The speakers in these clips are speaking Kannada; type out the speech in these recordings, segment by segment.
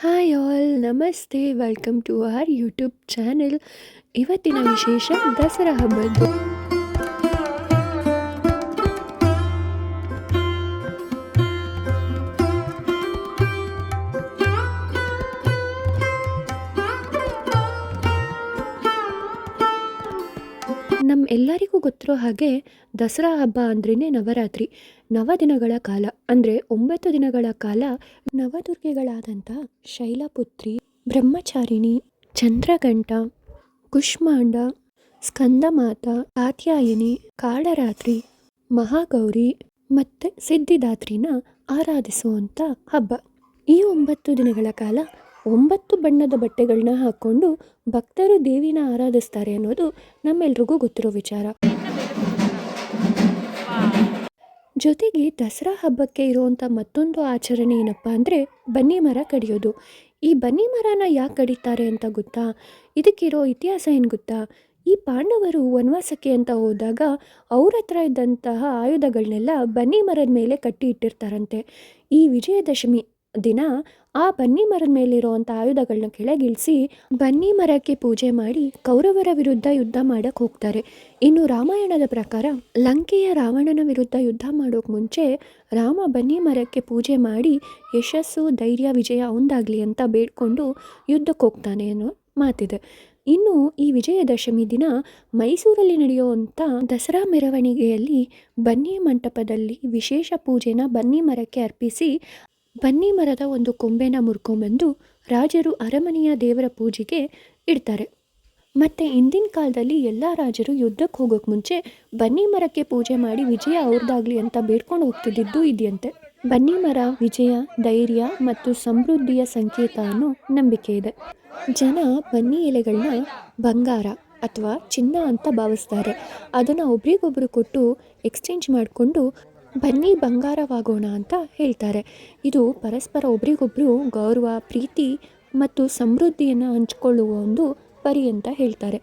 ಹಾಯ್ ಆಲ್ ನಮಸ್ತೆ. Welcome to our YouTube channel ಇವತ್ತಿನ ವಿಶೇಷ ದಸರಾ ಹಬ್ಬದ್ದು. ನಮ್ಮ ಎಲ್ಲರಿಗೂ ಗೊತ್ತಿರೋ ಹಾಗೆ ದಸರಾ ಹಬ್ಬ ಅಂದ್ರೇ ನವರಾತ್ರಿ. ನವ ದಿನಗಳ ಕಾಲ, ಅಂದರೆ ಒಂಬತ್ತು ದಿನಗಳ ಕಾಲ ನವದುರ್ಗೆಗಳಾದಂಥ ಶೈಲಪುತ್ರಿ, ಬ್ರಹ್ಮಚಾರಿಣಿ ಚಂದ್ರಗಂಟ ಕುಷ್ಮಾಂಡ, ಸ್ಕಂದಮಾತ, ಕಾತ್ಯಾಯಿನಿ, ಕಾಳರಾತ್ರಿ, ಮಹಾಗೌರಿ ಮತ್ತು ಸಿದ್ಧಿದಾತ್ರಿನ ಆರಾಧಿಸುವಂಥ ಹಬ್ಬ. ಈ ಒಂಬತ್ತು ದಿನಗಳ ಕಾಲ ಒಂಬತ್ತು ಬಣ್ಣದ ಬಟ್ಟೆಗಳನ್ನ ಹಾಕ್ಕೊಂಡು ಭಕ್ತರು ದೇವಿನ ಆರಾಧಿಸ್ತಾರೆ ಅನ್ನೋದು ನಮ್ಮೆಲ್ರಿಗೂ ಗೊತ್ತಿರೋ ವಿಚಾರ. ಜೊತೆಗೆ ದಸರಾ ಹಬ್ಬಕ್ಕೆ ಇರುವಂಥ ಮತ್ತೊಂದು ಆಚರಣೆ ಏನಪ್ಪ ಅಂದರೆ ಬನ್ನಿ ಮರ ಕಡಿಯೋದು. ಈ ಬನ್ನಿ ಮರನ ಯಾಕೆ ಕಡಿತಾರೆ ಅಂತ ಗೊತ್ತಾ? ಇದಕ್ಕಿರೋ ಇತಿಹಾಸ ಏನು ಗೊತ್ತಾ? ಈ ಪಾಂಡವರು ವನವಾಸಕ್ಕೆ ಅಂತ ಹೋದಾಗ ಅವ್ರ ಹತ್ರ ಇದ್ದಂತಹ ಆಯುಧಗಳನ್ನೆಲ್ಲ ಬನ್ನಿ ಮರದ ಮೇಲೆ ಕಟ್ಟಿ ಇಟ್ಟಿರ್ತಾರಂತೆ. ಈ ವಿಜಯದಶಮಿ ದಿನ ಆ ಬನ್ನಿ ಮರದ ಮೇಲಿರುವಂಥ ಆಯುಧಗಳನ್ನ ಕೆಳಗಿಳಿಸಿ ಬನ್ನಿ ಮರಕ್ಕೆ ಪೂಜೆ ಮಾಡಿ ಕೌರವರ ವಿರುದ್ಧ ಯುದ್ಧ ಮಾಡಕ್ಕೆ ಹೋಗ್ತಾರೆ. ಇನ್ನು ರಾಮಾಯಣದ ಪ್ರಕಾರ ಲಂಕೆಯ ರಾವಣನ ವಿರುದ್ಧ ಯುದ್ಧ ಮಾಡೋಕೆ ಮುಂಚೆ ರಾಮ ಬನ್ನಿ ಮರಕ್ಕೆ ಪೂಜೆ ಮಾಡಿ ಯಶಸ್ಸು, ಧೈರ್ಯ, ವಿಜಯ ಒಂದಾಗಲಿ ಅಂತ ಬೇಡ್ಕೊಂಡು ಯುದ್ಧಕ್ಕೆ ಹೋಗ್ತಾನೆ ಅನ್ನೋ ಮಾತಿದೆ. ಇನ್ನು ಈ ವಿಜಯದಶಮಿ ದಿನ ಮೈಸೂರಲ್ಲಿ ನಡೆಯುವಂಥ ದಸರಾ ಮೆರವಣಿಗೆಯಲ್ಲಿ ಬನ್ನಿ ಮಂಟಪದಲ್ಲಿ ವಿಶೇಷ ಪೂಜೆನ ಬನ್ನಿ ಮರಕ್ಕೆ ಅರ್ಪಿಸಿ ಬನ್ನಿ ಮರದ ಒಂದು ಕೊಂಬೆನ ಮುರ್ಕೊಂಬಂದು ರಾಜರು ಅರಮನೆಯ ದೇವರ ಪೂಜೆಗೆ ಇಡ್ತಾರೆ. ಮತ್ತು ಹಿಂದಿನ ಕಾಲದಲ್ಲಿ ಎಲ್ಲ ರಾಜರು ಯುದ್ಧಕ್ಕೆ ಹೋಗೋಕೆ ಮುಂಚೆ ಬನ್ನಿ ಮರಕ್ಕೆ ಪೂಜೆ ಮಾಡಿ ವಿಜಯ ಅವ್ರದ್ದಾಗಲಿ ಅಂತ ಬೇಡ್ಕೊಂಡು ಹೋಗ್ತಿದ್ದಿದ್ದು ಇದೆಯಂತೆ. ಬನ್ನಿ ಮರ, ವಿಜಯ, ಧೈರ್ಯ ಮತ್ತು ಸಮೃದ್ಧಿಯ ಸಂಕೇತ ಅನ್ನೋ ನಂಬಿಕೆ ಇದೆ. ಜನ ಬನ್ನಿ ಎಲೆಗಳನ್ನ ಬಂಗಾರ ಅಥವಾ ಚಿನ್ನ ಅಂತ ಭಾವಿಸ್ತಾರೆ. ಅದನ್ನು ಒಬ್ರಿಗೊಬ್ರು ಕೊಟ್ಟು ಎಕ್ಸ್ಚೇಂಜ್ ಮಾಡಿಕೊಂಡು ಬನ್ನಿ ಬಂಗಾರವಾಗೋಣ ಅಂತ ಹೇಳ್ತಾರೆ. ಇದು ಪರಸ್ಪರ ಒಬ್ರಿಗೊಬ್ಬರು ಗೌರವ, ಪ್ರೀತಿ ಮತ್ತು ಸಮೃದ್ಧಿಯನ್ನು ಹಂಚಿಕೊಳ್ಳುವ ಒಂದು ಪರಿ ಅಂತ ಹೇಳ್ತಾರೆ.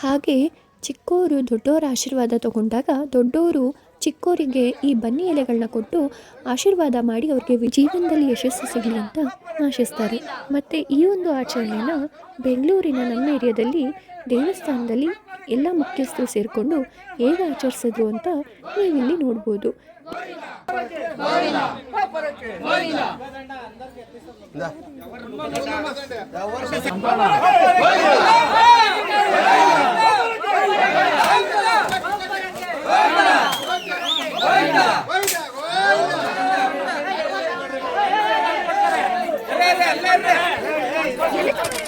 ಹಾಗೆ ಚಿಕ್ಕವರು ದೊಡ್ಡವರ ಆಶೀರ್ವಾದ ತಗೊಂಡಾಗ ದೊಡ್ಡವರು ಚಿಕ್ಕವರಿಗೆ ಈ ಬನ್ನಿ ಎಲೆಗಳನ್ನ ಕೊಟ್ಟು ಆಶೀರ್ವಾದ ಮಾಡಿ ಅವ್ರಿಗೆ ಜೀವನದಲ್ಲಿ ಯಶಸ್ಸು ಸಿಗಲಿ ಅಂತ ಆಶಿಸ್ತಾರೆ ಮತ್ತು ಈ ಒಂದು ಆಚರಣೆನ ಬೆಂಗಳೂರಿನ ನಮ್ಮ ಏರಿಯಾದಲ್ಲಿ ದೇವಸ್ಥಾನದಲ್ಲಿ ಎಲ್ಲ ಮುಖ್ಯಸ್ಥರು ಸೇರಿಕೊಂಡು ಹೇಗೆ ಆಚರಿಸಿದ್ರು ಅಂತ ನೀವಿಲ್ಲಿ ನೋಡ್ಬೋದು ಬನ್ನಿ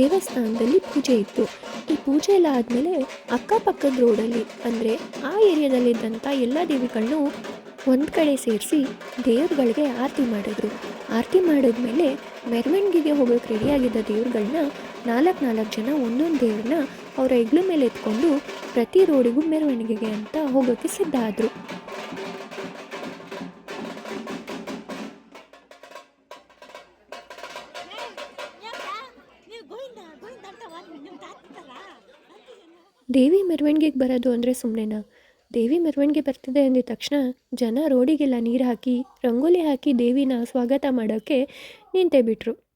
ದೇವಸ್ಥಾನದಲ್ಲಿ ಪೂಜೆ ಇತ್ತು. ಈ ಪೂಜೆ ಎಲ್ಲ ಆದಮೇಲೆ ಅಕ್ಕಪಕ್ಕದ ರೋಡಲ್ಲಿ, ಅಂದರೆ ಆ ಏರಿಯಾದಲ್ಲಿದ್ದಂಥ ಎಲ್ಲ ದೇವಿಗಳನ್ನೂ ಒಂದು ಕಡೆ ಸೇರಿಸಿ ದೇವ್ರುಗಳಿಗೆ ಆರತಿ ಮಾಡಿದ್ರು. ಆರತಿ ಮಾಡಿದ್ಮೇಲೆ ಮೆರವಣಿಗೆಗೆ ಹೋಗೋಕೆ ರೆಡಿಯಾಗಿದ್ದ ದೇವ್ರುಗಳನ್ನ ನಾಲ್ಕು ನಾಲ್ಕು ಜನ ಒಂದೊಂದು ದೇವ್ರನ್ನ ಅವರ ಹೆಗ್ಲು ಮೇಲೆ ಎತ್ಕೊಂಡು ಪ್ರತಿ ರೋಡಿಗೂ ಮೆರವಣಿಗೆಗೆ ಅಂತ ಹೋಗೋಕ್ಕೆ ಸಿದ್ಧ ಆದರು. ದೇವಿ ಮೆರವಣಿಗೆಗೆ ಬರೋದು ಅಂದರೆ ಸುಮ್ಮನೆನಾ ದೇವಿ ಮೆರವಣಿಗೆ ಬರ್ತಿದೆ ಅಂದಿದ ತಕ್ಷಣ ಜನ ರೋಡಿಗೆಲ್ಲ ನೀರು ಹಾಕಿ, ರಂಗೋಲಿ ಹಾಕಿ ದೇವಿನ ಸ್ವಾಗತ ಮಾಡೋಕ್ಕೆ ನಿಂತೇ ಬಿಟ್ರು.